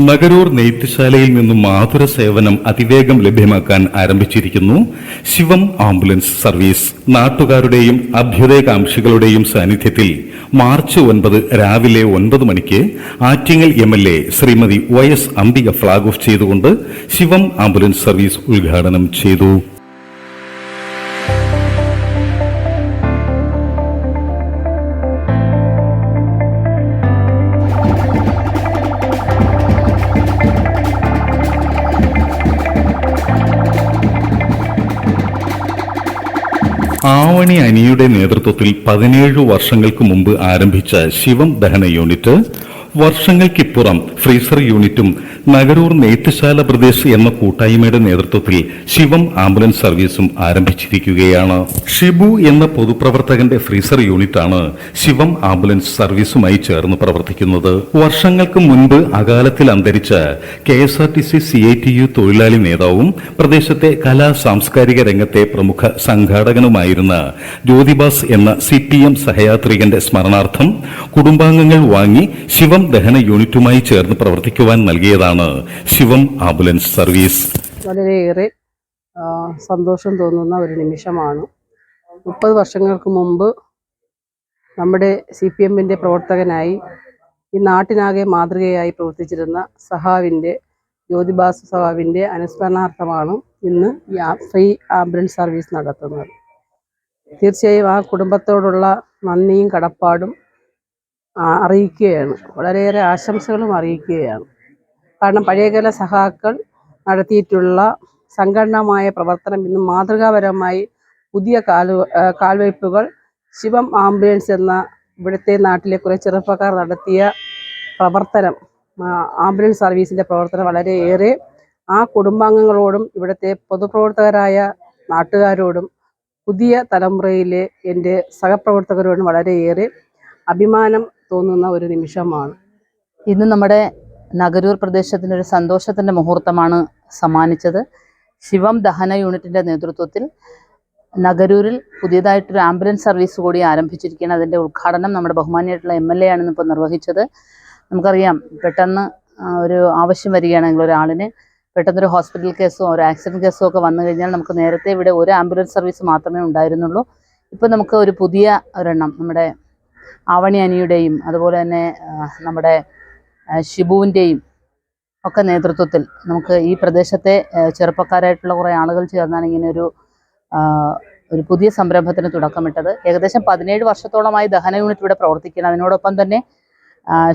നഗരൂർ നെയ്ത്തുശാലയിൽ നിന്നും മാതുര സേവനം അതിവേഗം ലഭ്യമാക്കാൻ ആരംഭിച്ചിരിക്കുന്നു. Shivam ambulance service. നാട്ടുകാരുടെയും അഭ്യുദയകാംക്ഷികളുടെയും സാന്നിധ്യത്തിൽ മാർച്ച് ഒൻപത് രാവിലെ ഒൻപത് മണിക്ക് Attingal M L A Shrimati Y S Ambika flag off ചെയ്തുകൊണ്ട് ശിവം ആംബുലൻസ് സർവീസ് ഉദ്ഘാടനം ചെയ്തു. ആവണി അനിയുടെ നേതൃത്വത്തിൽ പതിനേഴ് വർഷങ്ങൾക്ക് മുമ്പ് ആരംഭിച്ച ശിവം ദഹന യൂണിറ്റ് വർഷങ്ങൾക്കിപ്പുറം ഫ്രീസർ യൂണിറ്റും നഗരൂർ നെയ്ത്തുശാല പ്രദേശ് എന്ന കൂട്ടായ്മയുടെ നേതൃത്വത്തിൽ ശിവം ആംബുലൻസ് സർവീസും ആരംഭിച്ചിരിക്കുകയാണ്. ഷിബു എന്ന പൊതുപ്രവർത്തകന്റെ ഫ്രീസർ യൂണിറ്റാണ് ശിവം ആംബുലൻസ് സർവീസുമായി ചേർന്ന് പ്രവർത്തിക്കുന്നത്. വർഷങ്ങൾക്ക് മുൻപ് അകാലത്തിൽ അന്തരിച്ച K S R T C C I T U തൊഴിലാളി നേതാവും പ്രദേശത്തെ കലാ സാംസ്കാരിക രംഗത്തെ പ്രമുഖ സംഘാടകനുമായിരുന്ന ജ്യോതിബാസ് എന്ന സി പി എം സഹയാത്രികന്റെ സ്മരണാർത്ഥം കുടുംബാംഗങ്ങൾ വാങ്ങി ശിവം ദഹന യൂണിറ്റുമായി ചേർന്ന് പ്രവർത്തിക്കുവാൻ നൽകിയതാണ് ശിവം ആംബുലൻസ് സർവീസ്. വളരെയേറെ സന്തോഷം തോന്നുന്ന ഒരു നിമിഷമാണ്. മുപ്പത് വർഷങ്ങൾക്ക് മുമ്പ് നമ്മുടെ സി പി എമ്മിന്റെ പ്രവർത്തകനായി ഈ നാട്ടിനാകെ മാതൃകയായി പ്രവർത്തിച്ചിരുന്ന സഹാവിന്റെ ജ്യോതിബാസ് സഹാവിന്റെ അനുസ്മരണാർത്ഥമാണ് ഇന്ന് ഈ ഫ്രീ ആംബുലൻസ് സർവീസ് നടത്തുന്നത്. തീർച്ചയായും ആ കുടുംബത്തോടുള്ള നന്ദിയും കടപ്പാടും അറിയിക്കുകയാണ്. വളരെയേറെ ആശംസകളും അറിയിക്കുകയാണ്. കാരണം പഴയകാല സഹാക്കൾ നടത്തിയിട്ടുള്ള സംഘടനമായ പ്രവർത്തനം ഇന്ന് മാതൃകാപരമായി പുതിയ കാൽ കാൽവയ്പ്പുകൾ ശിവം ആംബുലൻസ് എന്ന ഇവിടുത്തെ നാട്ടിലെ കുറേ ചെറുപ്പക്കാർ നടത്തിയ പ്രവർത്തനം ആംബുലൻസ് സർവീസിന്റെ പ്രവർത്തനം വളരെയേറെ ആ കുടുംബാംഗങ്ങളോടും ഇവിടുത്തെ പൊതുപ്രവർത്തകരായ നാട്ടുകാരോടും പുതിയ തലമുറയിലെ എന്റെ സഹപ്രവർത്തകരോടും വളരെയേറെ അഭിമാനം തോന്നുന്ന ഒരു നിമിഷമാണ്. ഇന്ന് നമ്മുടെ നഗരൂർ പ്രദേശത്തിന്റെ ഒരു സന്തോഷത്തിന്റെ മുഹൂർത്തമാണ് സമ്മാനിച്ചത്. ശിവം ദഹന യൂണിറ്റിന്റെ നേതൃത്വത്തിൽ നഗരൂരിൽ പുതിയതായിട്ടൊരു ആംബുലൻസ് സർവീസ് കൂടി ആരംഭിച്ചിരിക്കുകയാണ്. അതിന്റെ ഉദ്ഘാടനം നമ്മുടെ ബഹുമാനിയായിട്ടുള്ള എം എൽ എ ആണ് ഇപ്പോൾ നിർവഹിച്ചത്. നമുക്കറിയാം പെട്ടെന്ന് ഒരു ആവശ്യം വരികയാണെങ്കിൽ ഒരാളിന് പെട്ടെന്നൊരു ഹോസ്പിറ്റൽ കേസോ ഒരു ആക്സിഡന്റ് കേസോ ഒക്കെ വന്നു കഴിഞ്ഞാൽ നമുക്ക് നേരത്തെ ഇവിടെ ഒരു ആംബുലൻസ് സർവീസ് മാത്രമേ ഉണ്ടായിരുന്നുള്ളൂ. ഇപ്പോൾ നമുക്ക് ഒരു പുതിയ ഒരെണ്ണം നമ്മുടെ ആവണി അനിയുടെയും അതുപോലെ തന്നെ നമ്മുടെ ഷിബുവിന്റെയും ഒക്കെ നേതൃത്വത്തിൽ നമുക്ക് ഈ പ്രദേശത്തെ ചെറുപ്പക്കാരായിട്ടുള്ള കുറേ ആളുകൾ ചേർന്നാണ് ഇങ്ങനെ ഒരു ഒരു പുതിയ സംരംഭത്തിന് തുടക്കമിട്ടത്. ഏകദേശം പതിനേഴ് വർഷത്തോളമായി ദഹന യൂണിറ്റ് ഇവിടെ പ്രവർത്തിക്കുന്നത് അതിനോടൊപ്പം തന്നെ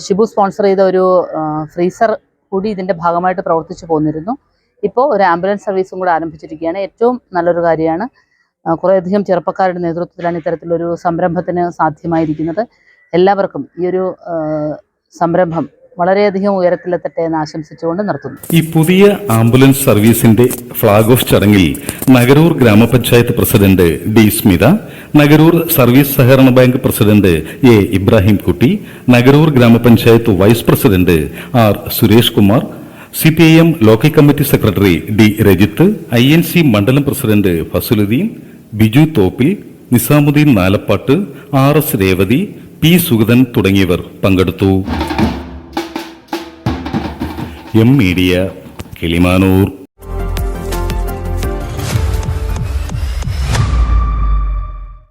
ഷിബു സ്പോൺസർ ചെയ്ത ഒരു ഫ്രീസർ കൂടി ഇതിന്റെ ഭാഗമായിട്ട് പ്രവർത്തിച്ചു പോന്നിരുന്നു. ഇപ്പോൾ ഒരു ആംബുലൻസ് സർവീസും കൂടെ ആരംഭിച്ചിരിക്കുകയാണ്. ഏറ്റവും നല്ലൊരു കാര്യമാണ്. കുറേയധികം ചെറുപ്പക്കാരുടെ നേതൃത്വത്തിലാണ് ഇത്തരത്തിലൊരു സംരംഭത്തിന് സാധ്യമായിരിക്കുന്നത്. എല്ലാവർക്കും ഈ ഒരു സംരംഭം വളരെയധികം ഉയരത്തിലെത്തട്ടെ എന്ന് ആശംസിച്ചുകൊണ്ട് നിർത്തുന്നു. ഈ പുതിയ ആംബുലൻസ് സർവീസിന്റെ ഫ്ളാഗ് ഓഫ് ചടങ്ങിൽ Nagaroor gramapanchayat president D Smitha Nagaroor service സഹകരണ bank president A Ibrahim Kutty Nagaroor gramapanchayat vice president R Suresh Kumar C P I M local committee secretary D Rajith I N C മണ്ഡലം president Fasaluddin Biju Thoppil Nizamuddin Nalappatt R S Revathi P Sugathan തുടങ്ങിയവർ പങ്കെടുത്തു. M media Kilimanoor.